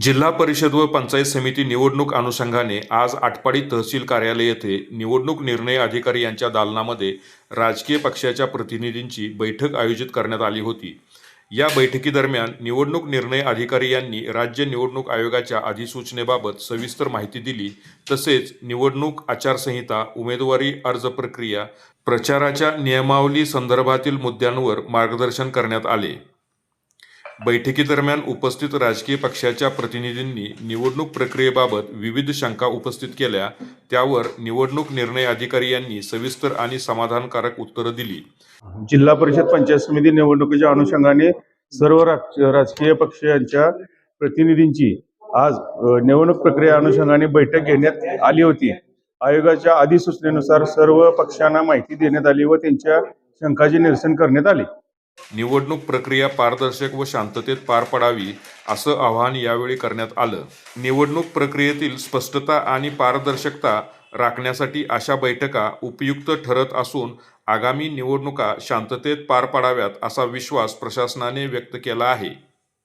जिल्हा परिषद व पंचायत समिती निवडणूक अनुषंगाने आज आटपाडी तहसील कार्यालय येथे निवडणूक निर्णय अधिकारी यांच्या दालनामध्ये राजकीय पक्षाच्या प्रतिनिधींची बैठक आयोजित करण्यात आली होती. या बैठकीदरम्यान निवडणूक निर्णय अधिकारी यांनी राज्य निवडणूक आयोगाच्या अधिसूचनेबाबत सविस्तर माहिती दिली. तसेच निवडणूक आचारसंहिता उमेदवारी अर्ज प्रक्रिया प्रचाराच्या नियमावली संदर्भातील मुद्द्यांवर मार्गदर्शन करण्यात आले. बैठकीदरम्यान उपस्थित राजकीय पक्षाच्या प्रतिनिधींनी निवडणूक प्रक्रियेबाबत विविध शंका उपस्थित केल्या. त्यावर निवडणूक निर्णय अधिकारी यांनी सविस्तर आणि समाधानकारक उत्तरं दिली. जिल्हा परिषद पंचायत समिती निवडणुकीच्या अनुषंगाने सर्व राजकीय पक्ष यांच्या प्रतिनिधींची आज निवडणूक प्रक्रिया अनुषंगाने बैठक घेण्यात आली होती. आयोगाच्या अधिसूचनेनुसार सर्व पक्षांना माहिती देण्यात आली व त्यांच्या शंकाचे निरसन करण्यात आले. निवडणूक प्रक्रिया पारदर्शक व शांततेत पार पडावी असं आवाहन यावेळी करण्यात आलं. निवडणूक प्रक्रियेतील स्पष्टता आणि पारदर्शकता राखण्यासाठी अशा बैठका उपयुक्त ठरत असून आगामी निवडणुका शांततेत पार पडाव्यात असा विश्वास प्रशासनाने व्यक्त केला आहे.